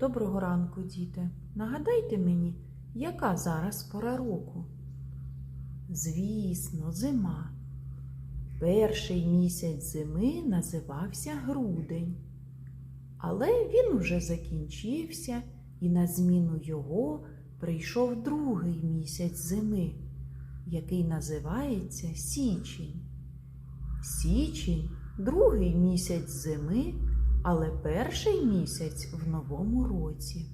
Доброго ранку, діти. Нагадайте мені, яка зараз пора року? Звісно, зима. Перший місяць зими називався грудень. Але він уже закінчився, і на зміну його прийшов другий місяць зими, який називається січень. Січень другий місяць зими, але перший місяць в новому році.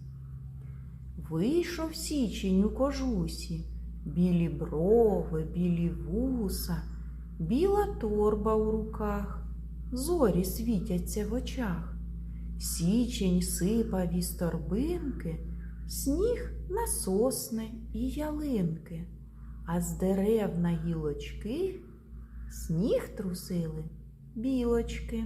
Вийшов січень у кожусі, білі брови, білі вуса, біла торба у руках, зорі світяться в очах. Січень сипав із торбинки, сніг на сосни і ялинки, а з дерев на гілочки сніг трусили білочки.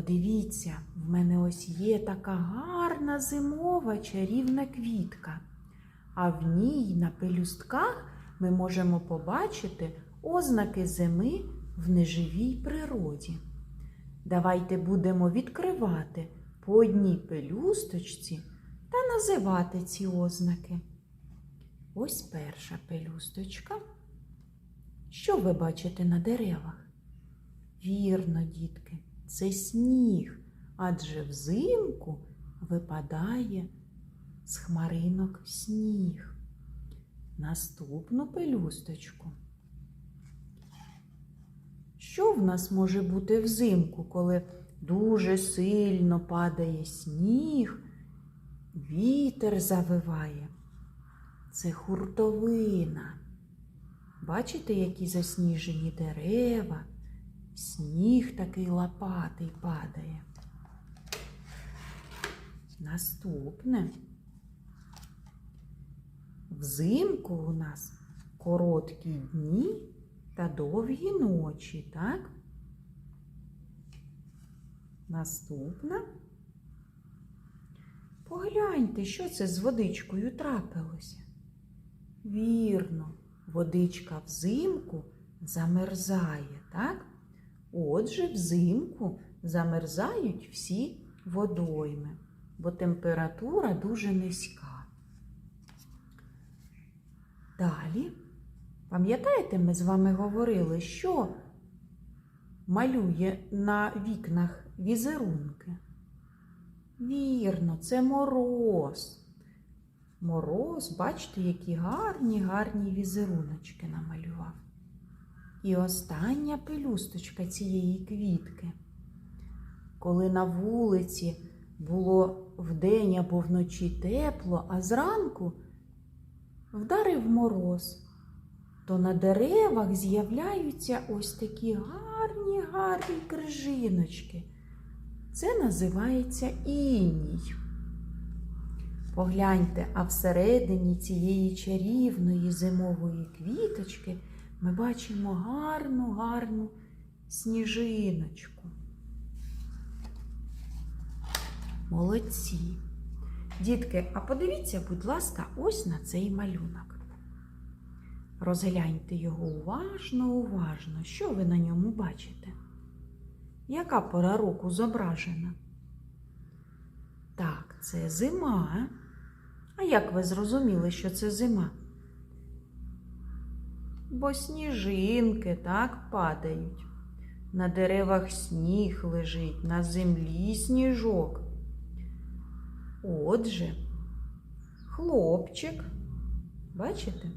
Подивіться, в мене ось є така гарна зимова чарівна квітка, а в ній на пелюстках ми можемо побачити ознаки зими в неживій природі. Давайте будемо відкривати по одній пелюсточці та називати ці ознаки. Ось перша пелюсточка. Що ви бачите на деревах? Вірно, дітки, це сніг, адже взимку випадає з хмаринок сніг. Наступну пелюсточку. Що в нас може бути взимку, коли дуже сильно падає сніг, вітер завиває? Це хуртовина. Бачите, які засніжені дерева, сніг такий лопатий падає. Наступне. Взимку у нас короткі дні та довгі ночі, так? Наступна. Погляньте, що це з водичкою трапилося. Вірно, водичка взимку замерзає, так? Отже, взимку замерзають всі водойми, бо температура дуже низька. Далі, пам'ятаєте, ми з вами говорили, що малює на вікнах візерунки? Вірно, це мороз. Мороз, бачите, які гарні, гарні візеруночки намалював. І остання пелюсточка цієї квітки. Коли на вулиці було вдень або вночі тепло, а зранку вдарив мороз, то на деревах з'являються ось такі гарні, гарні крижиночки. Це називається іній. Погляньте, а всередині цієї чарівної зимової квіточки ми бачимо гарну, гарну сніжиночку. Молодці. Дітки, а подивіться, будь ласка, ось на цей малюнок. Розгляньте його уважно, уважно. Що ви на ньому бачите? Яка пора року зображена? Так, це зима. А як ви зрозуміли, що це зима? Бо сніжинки так падають. На деревах сніг лежить, на землі сніжок. Отже, хлопчик, бачите,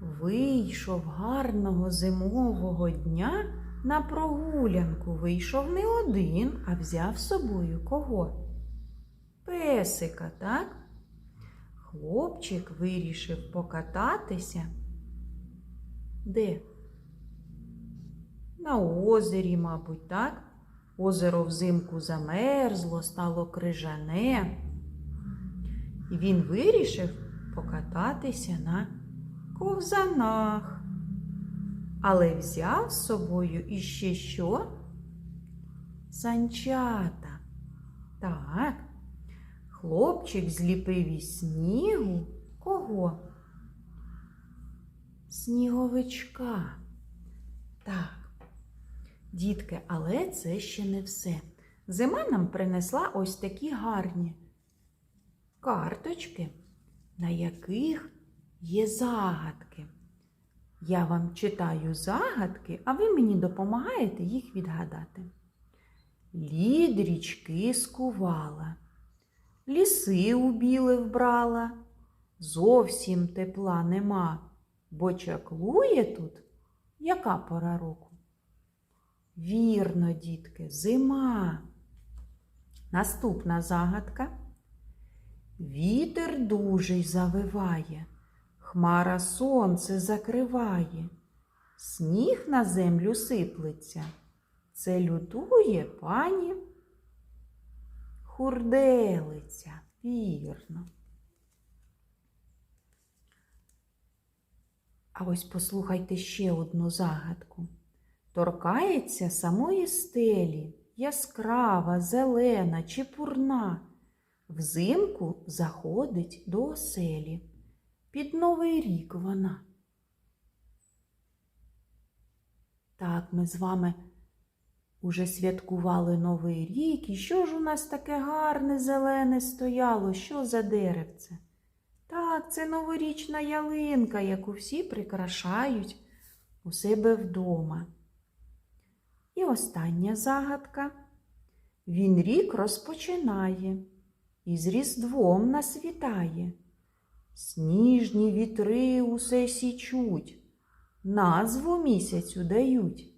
вийшов гарного зимового дня на прогулянку. Вийшов не один, а взяв з собою кого? Песика, так? Хлопчик вирішив покататися. Де? На озері, мабуть, так? Озеро взимку замерзло, стало крижане. І він вирішив покататися на ковзанах. Але взяв з собою іще що? Санчата. Так, хлопчик зліпив із снігу кого? Сніговичка. Так. Дітки, але це ще не все. Зима нам принесла ось такі гарні карточки, на яких є загадки. Я вам читаю загадки, а ви мені допомагаєте їх відгадати. Лід річки скувала, ліси у біле вбрала, зовсім тепла нема, бо чаклує тут яка пора року? Вірно, дітки, зима. Наступна загадка. Вітер дужий завиває, хмара сонце закриває, сніг на землю сиплеться. Це лютує пані хурделиця, вірно. А ось послухайте ще одну загадку. Торкається самої стелі, яскрава, зелена, чепурна. Взимку заходить до оселі. Під новий рік вона. Так, ми з вами уже святкували Новий рік. І що ж у нас таке гарне зелене стояло? Що за деревце? Так, це новорічна ялинка, яку всі прикрашають у себе вдома. І остання загадка. Він рік розпочинає і з Різдвом нас вітає. Сніжні вітри усе січуть, назву місяцю дають.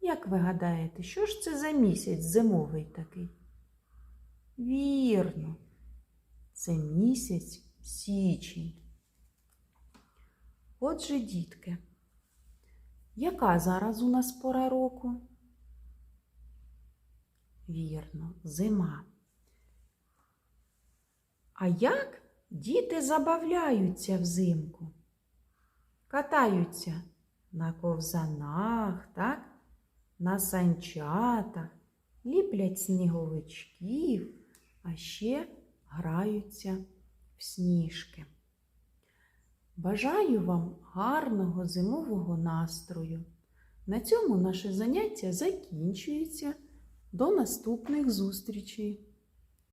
Як ви гадаєте, що ж це за місяць зимовий такий? Вірно, це місяць січень. Отже, дітки, яка зараз у нас пора року? Вірно, зима. А як діти забавляються взимку? Катаються на ковзанах, так? на санчатах, ліплять сніговичків, а ще граються в сніжки. Бажаю вам гарного зимового настрою. На цьому наше заняття закінчується. До наступних зустрічей!